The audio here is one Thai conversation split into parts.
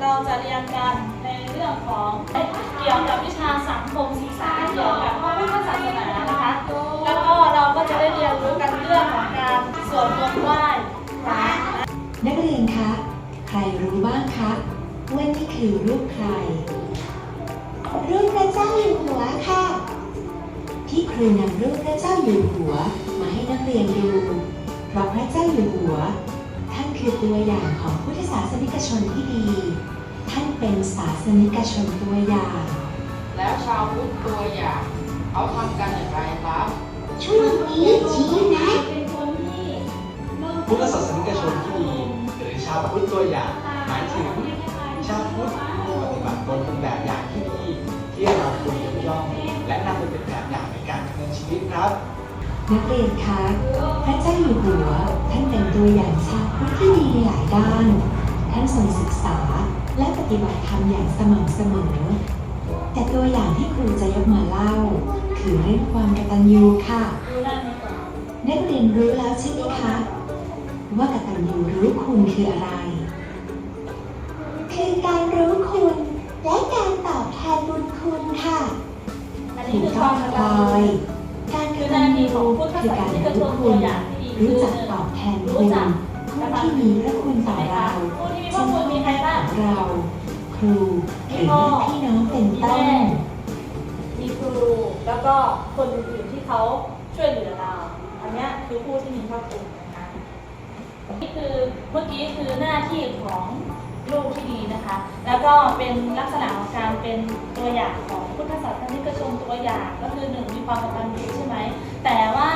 เราจะเรียนกันในเรื่องของเกี่ยวกับวิชาสังคมศึกษาเกี่ยวกับพุทธศาสนานะคะ แล้วก็เราก็จะได้เรียนรู้กันเรื่องของการสวดมนต์ไหว้พระนักเรียนคะ ใครรู้บ้างคะว่านี่คือรูปใคร รูปพระเจ้าอยู่หัวค่ะที่ครูนำรูปพระเจ้าอยู่หัวมาให้นักเรียนดู เพราะพระเจ้าอยู่หัว คือตัวอย่างของพุทธศาสนิกชนที่ดี ท่านเป็นศาสนิกชนตัวอย่าง แล้วชาวพุทธตัวอย่างเขาทำกันอย่างไรครับช่วงนี้ชี้นะพุทธศาสนิกชนที่ดีหรือชาวพุทธตัวอย่างหมายถึงชาวพุทธปฏิบัติตนเป็นแบบอย่างที่ดีที่เราควรยกย่องและนำไปเป็นแบบอย่างในการดำเนินชีวิตครับนักเรียนคะ หัวท่านเป็นตัวอย่างชาวพุทธที่ดีในหลายด้าน ท่านทรงศึกษาและปฏิบัติธรรมอย่างสม่ำเสมอ แต่ตัวอย่างที่ครูจะยกมาเล่า คือเรื่องความกตัญญูค่ะ นักเรียนรู้แล้วใช่ไหมคะ ว่ากตัญญูรู้คุณคืออะไร คือการรู้คุณ และการตอบแทนบุญคุณค่ะถูกคือคต้องมกพตัลญอยการกตัญญูคือการรู้คุณ รู้คือจักตอบแทนคุณผู้ที่มีพระคุณต่อเราผู้ที่มีพระคุณมีใครบ้างเรา ครูหรือญาติพี่น้องเป็นต้นมีครูแล้วก็คนอื่นๆที่เขาช่วยเหลือเรา อันเนี้ยคือผู้ที่มีพระคุณนะคะนี่คือเมื่อกี้คือหน้าที่ของ ลูกที่ดีนะคะ แล้วก็เป็นลักษณะของการเป็นตัวอย่างของพุทธศาสนิกชนตัวอย่างก็คือหนึ่งมีความกตัญญูใช่ไหมแต่ว่า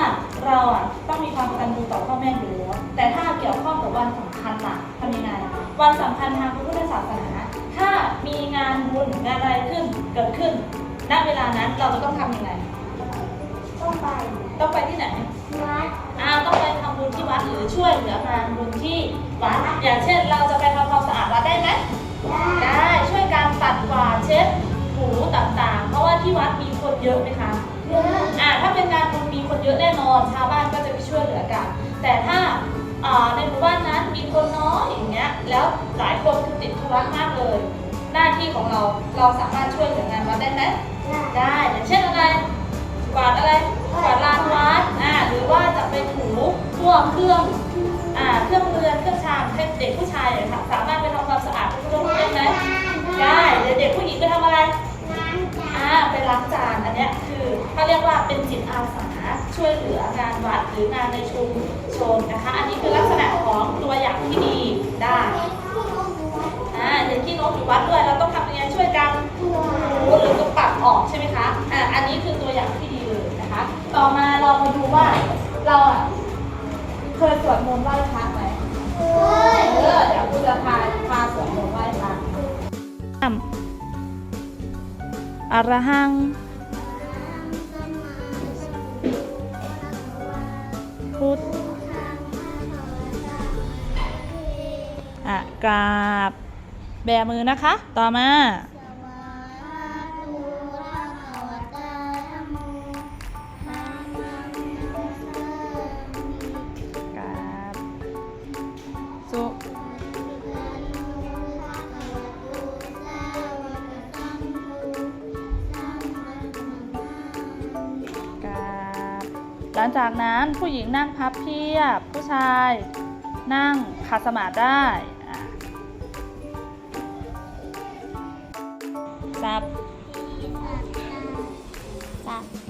เราอะต้องมีความกตัญญูต่อพ่อแม่อยู่แล้วแต่ถ้าเกี่ยวข้องกับวันสำคัญล่ะทำยังไงวันสำคัญทางพระพุทธศาสนา ถ้ามีงานบุญงานอะไรขึ้นเกิดขึ้นณเวลานั้นเราจะต้องทำยังไงต้องไปต้องไปที่ไหนวัดอ่าต้องไปทำบุญที่วัดหรือช่วยเหลืองานบุญที่วัดอย่างเช่น เราจะไปทำ ได้ไหมได้ได้ช่วยการปัดกวาดเช็ดถูต่างๆ เพราะว่าที่วัดมีคนเยอะไหมคะเยอะอ่าถ้าเป็นงานบุญมีคนเยอะแน่นอนชาวบ้านก็จะไปช่วยเหลือกัน แต่ถ้าอ่าในหมู่บ้านนั้นมีคนน้อยอย่างเงี้ยแล้วหลายคนคือติดธุระมากเลย หน้าที่ของเราเราสามารถช่วยเหลืองานวัดได้ไหม ล้างจานอันเนี้ยคือเขาเรียกว่าเป็นจิตอาสาช่วยเหลืองานวัดหรืองานในชุมชนนะคะ อันนี้คือลักษณะของตัวอย่างที่ดีได้อ่าอย่างที่นกอยู่วัดด้วยเราต้องทำยังไงช่วยกันถูหรือก็ปัดออกใช่ไหมคะอ่าอันนี้คือตัวอย่างที่ดีเลยนะคะ ต่อมาเรามาดูว่าเราอะเคยสวดมนต์ไหว้พระไหมเออเดี๋ยวคุณจะพาพาสวดมนต์ อรหัง พุทธอะกราบ แบมือนะคะ ต่อมา กราบ สุ ลังจากนั้นผู้หญิงนั่งพับเพียบ ผู้ชายนั่งขัดสมาธิได้จับสับ